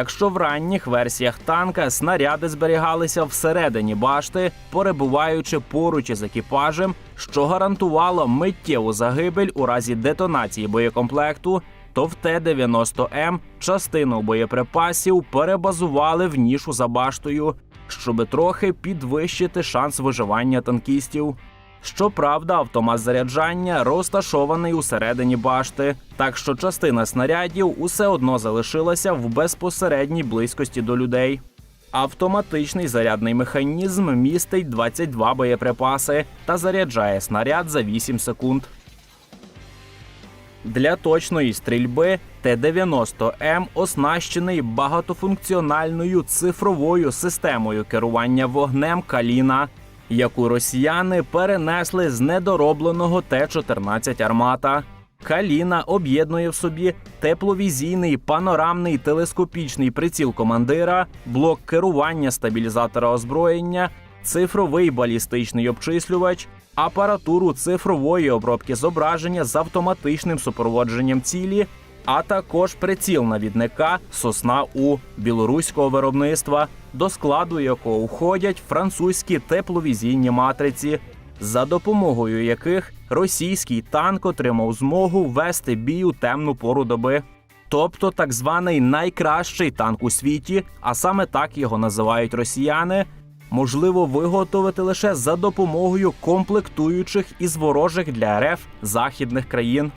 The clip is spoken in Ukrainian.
Якщо в ранніх версіях танка снаряди зберігалися всередині башти, перебуваючи поруч із екіпажем, що гарантувало миттєву загибель у разі детонації боєкомплекту, то в Т-90М частину боєприпасів перебазували в нішу за баштою, щоби трохи підвищити шанс виживання танкістів. Щоправда, автомат заряджання розташований усередині башти, так що частина снарядів усе одно залишилася в безпосередній близькості до людей. Автоматичний зарядний механізм містить 22 боєприпаси та заряджає снаряд за 8 секунд. Для точної стрільби Т-90М оснащений багатофункціональною цифровою системою керування вогнем Каліна, яку росіяни перенесли з недоробленого Т-14 Армата. Каліна об'єднує в собі тепловізійний панорамний телескопічний приціл командира, блок керування стабілізатора озброєння, цифровий балістичний обчислювач, апаратуру цифрової обробки зображення з автоматичним супроводженням цілі, а також приціл навідника сосна У білоруського виробництва, до складу якого входять французькі тепловізійні матриці, за допомогою яких російський танк отримав змогу вести бій у темну пору доби. Тобто так званий найкращий танк у світі, а саме так його називають росіяни, можливо виготовити лише за допомогою комплектуючих із ворожих для РФ західних країн.